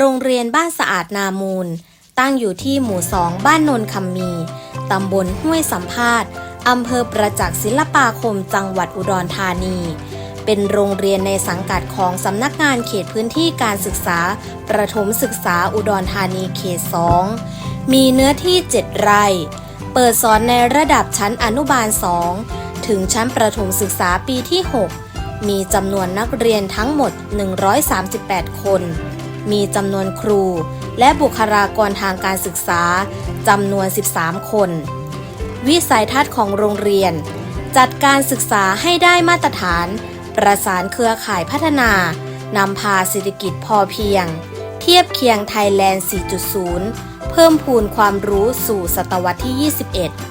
โรงเรียนบ้านสะอาดนามูล ตั้งอยู่ที่หมู่สองบ้านนนคำมี ตำบลห้วยสัมภาษณ์อำเภอประจักษ์ศิลปาคมจังหวัดอุดรธานี เป็นโรงเรียนในสังกัดของสำนักงานเขตพื้นที่การศึกษา ประถมศึกษาอุดรธานีเขต 2 มีเนื้อที่ 7 ไร่ เปิดสอนในระดับชั้นอนุบาล 2 ถึงชั้นประถมศึกษาปีที่ 6 มีจำนวนนักเรียนทั้งหมด 138 คน มีจำนวนครู และบุคลากรทางการศึกษาจำนวน 13 คน วิสัยทัศน์ของโรงเรียน จัดการศึกษาให้ได้มาตรฐาน ประสานเครือข่ายพัฒนานำพาเศรษฐกิจพอเพียง เทียบเคียงไทยแลนด์ 4.0 เพิ่มพูนความรู้สู่ศตวรรษที่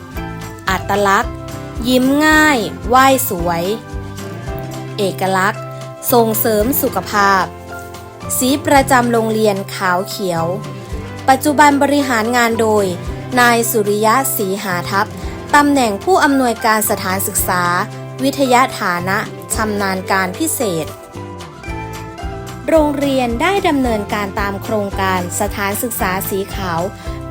21 อัตลักษณ์ ยิ้มง่าย ไหว้สวย เอกลักษณ์ ส่งเสริมสุขภาพ สีประจำโรงเรียนขาวเขียว ปัจจุบันบริหารงานโดย นายสุริยะศรีหาทัพตำแหน่งผู้อำนวยการสถานศึกษา วิทยาฐานะชำนาญการพิเศษ โรงเรียนได้ดำเนินการตามโครงการสถานศึกษาสีขาว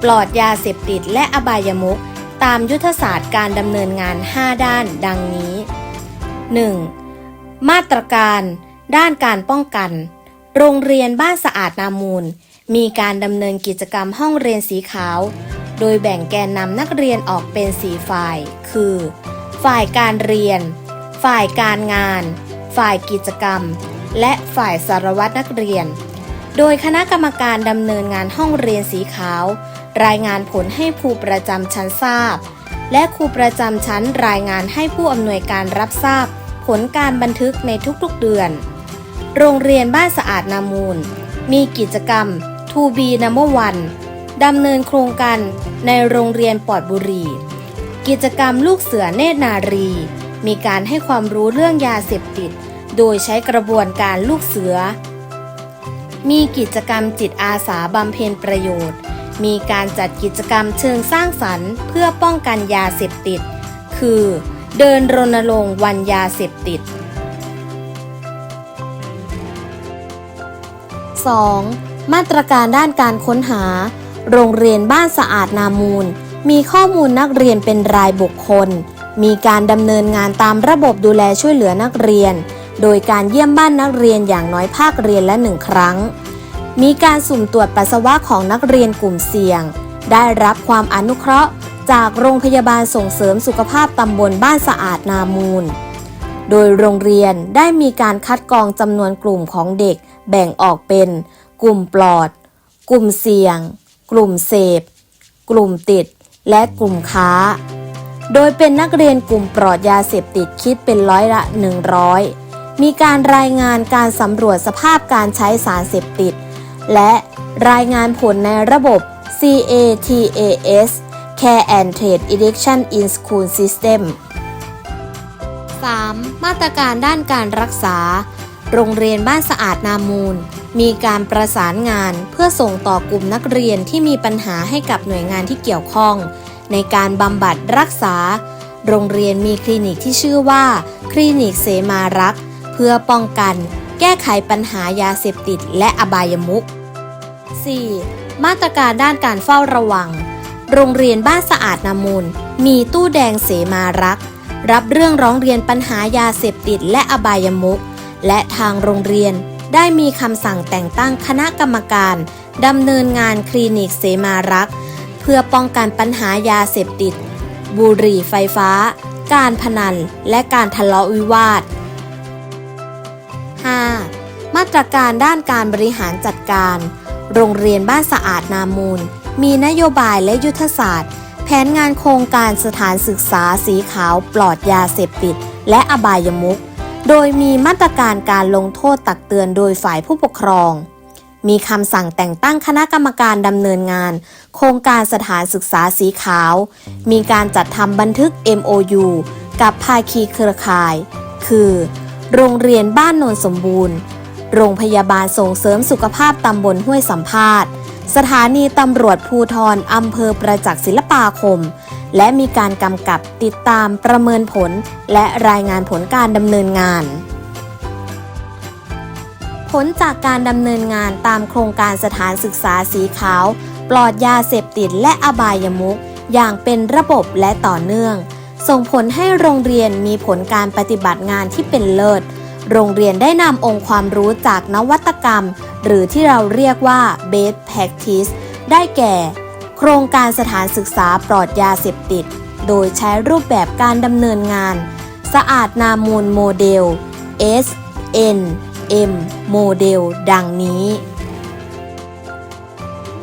ปลอดยาเสพติดและอบายมุขตามยุทธศาสตร์การดำเนินงาน 5 ด้านดังนี้ 1. มาตรการ ด้านการป้องกัน โรงเรียนบ้านสะอาดนามูล มีการดำเนินกิจกรรมห้องเรียนสีขาว โดยแบ่งแกนนำนักเรียนออกเป็นสีฝ่าย คือ ฝ่ายการเรียน ฝ่ายการงาน ฝ่ายกิจกรรม และฝ่ายสารวัตรนักเรียน โดยคณะกรรมการดำเนินงานห้องเรียนสีขาว รายงานผลให้ครูประจำชั้นทราบ และครูประจำชั้นรายงานให้ผู้อำนวยการรับทราบ ผลการบันทึกในทุกๆเดือน โรงเรียนบ้านสะอาดนามูล มีกิจกรรม To be number one ดำเนินโครงการในโรงเรียนปอดบุรี กิจกรรมลูกเสือเนตรนารี มีการให้ความรู้เรื่องยาเสพติด โดยใช้กระบวนการลูกเสือ มีกิจกรรมจิตอาสาบำเพ็ญประโยชน์ มีการจัดกิจกรรมเชิงสร้างสรรค์ เพื่อป้องกันยาเสพติด คือ เดินรณรงค์วันยาเสพติด 2. มาตรการด้านการค้นหา โรงเรียนบ้านสะอาดนามูล มีข้อมูลนักเรียนเป็นรายบุคคล มีการดำเนินงานตามระบบดูแลช่วยเหลือนักเรียน โดยการเยี่ยมบ้านนักเรียนอย่างน้อยภาคเรียนละหนึ่งครั้ง มีการสุ่มตรวจปัสสาวะของนักเรียนกลุ่มเสี่ยง ได้รับความอนุเคราะห์ จากโรงพยาบาลส่งเสริมสุขภาพตำบลบ้านสะอาดนามูล โดยโรงเรียนได้มีการคัดกรองจำนวนกลุ่มของเด็ก แบ่งออกเป็น กลุ่มปลอด กลุ่มเสี่ยง กลุ่มเสพ กลุ่มติด และกลุ่มค้า โดยเป็นนักเรียนกลุ่มปลอดยาเสพติดคิดเป็นร้อยละ 100 มีการรายงานการสำรวจสภาพการใช้สารเสพติด และรายงานผลในระบบ CATAS Care and Trade Addiction in School System 3. มาตรการด้านการรักษา โรงเรียนบ้านสะอาดนามูล มีการประสานงานเพื่อส่งต่อกลุ่มนักเรียนที่มีปัญหาให้กับหน่วยงานที่เกี่ยวข้อง ในการบำบัดรักษา โรงเรียนมีคลินิกที่ชื่อว่า คลินิกเสมารัก เพื่อป้องกัน แก้ไขปัญหายาเสพติดและอบายมุข 4. มาตรการด้านการเฝ้าระวัง โรงเรียนบ้านสะอาดนามูล มีตู้แดงเสมารัก รับเรื่องร้องเรียนปัญหายาเสพติดและอบายมุข และทางโรงเรียนได้มีคำสั่งแต่งตั้งคณะกรรมการดำเนินงานคลินิกเสมารัก เพื่อป้องกันปัญหายาเสพติด บุหรี่ไฟฟ้า การพนัน และการทะเลาะวิวาท 5. มาตรการด้านการบริหารจัดการ โรงเรียนบ้านสะอาดนามูล มีนโยบายและยุทธศาสตร์ แผนงานโครงการสถานศึกษาสีขาวปลอดยาเสพติด และอบายมุข โดยมีมาตรการการลงโทษตักเตือนโดยฝ่ายผู้ปกครอง มีคำสั่งแต่งตั้งคณะกรรมการดำเนินงาน โครงการสถานศึกษาสีขาว มีการจัดทำบันทึก MOU กับภาคีเครือข่าย คือ โรงเรียนบ้านโนนสมบูรณ์ โรงพยาบาลส่งเสริมสุขภาพตำบลห้วยสัมภาษณ์ สถานีตำรวจภูทรอำเภอประจักษ์ศิลปาคม และมีการกำกับติดตามประเมินผล และรายงานผลการดำเนินงาน ผลจากการดำเนินงานตามโครงการสถานศึกษาสีขาว ปลอดยาเสพติดและอบายมุขอย่างเป็นระบบและต่อเนื่อง ส่งผลให้โรงเรียนมีผลการปฏิบัติงานที่เป็นเลิศ โรงเรียนได้นำองค์ความรู้จากนวัตกรรม หรือที่เราเรียกว่า best practice ได้แก่ ครงการสถานศึกษาปลอดยาเสพติด โดยใช้รูปแบบการดำเนินงาน สะอาดนามูลโมเดล S N M โมเดล ดังนี้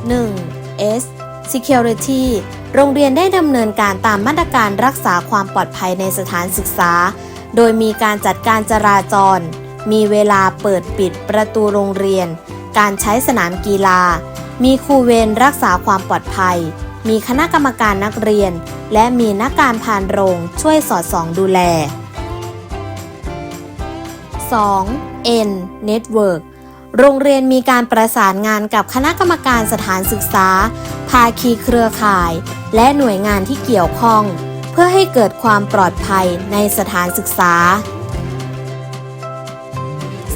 1. S Security โรงเรียนได้ดำเนินการตามมาตรการรักษาความปลอดภัยในสถานศึกษา โดยมีการจัดการจราจร มีเวลาเปิดปิดประตูโรงเรียน การใช้สนามกีฬา มีครูเวรรักษาความปลอดภัย มีคณะกรรมการนักเรียน และมีนักการพานโรงช่วยสอดส่องดูแล 2. N Network โรงเรียนมีการประสานงานกับคณะกรรมการสถานศึกษา ภาคีเครือข่าย และหน่วยงานที่เกี่ยวข้อง เพื่อให้เกิดความปลอดภัยในสถานศึกษา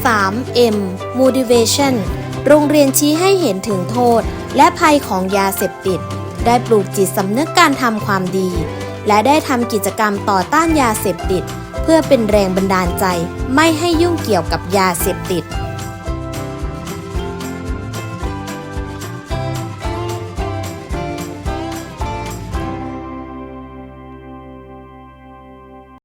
3. M Motivation โรงเรียนชี้ให้เห็นถึงโทษ และภัยของยาเสพติด ได้ปลูกจิตสำนึกการทำความดี และได้ทำกิจกรรมต่อต้านยาเสพติด เพื่อเป็นแรงบันดาลใจไม่ให้ยุ่งเกี่ยวกับยาเสพติด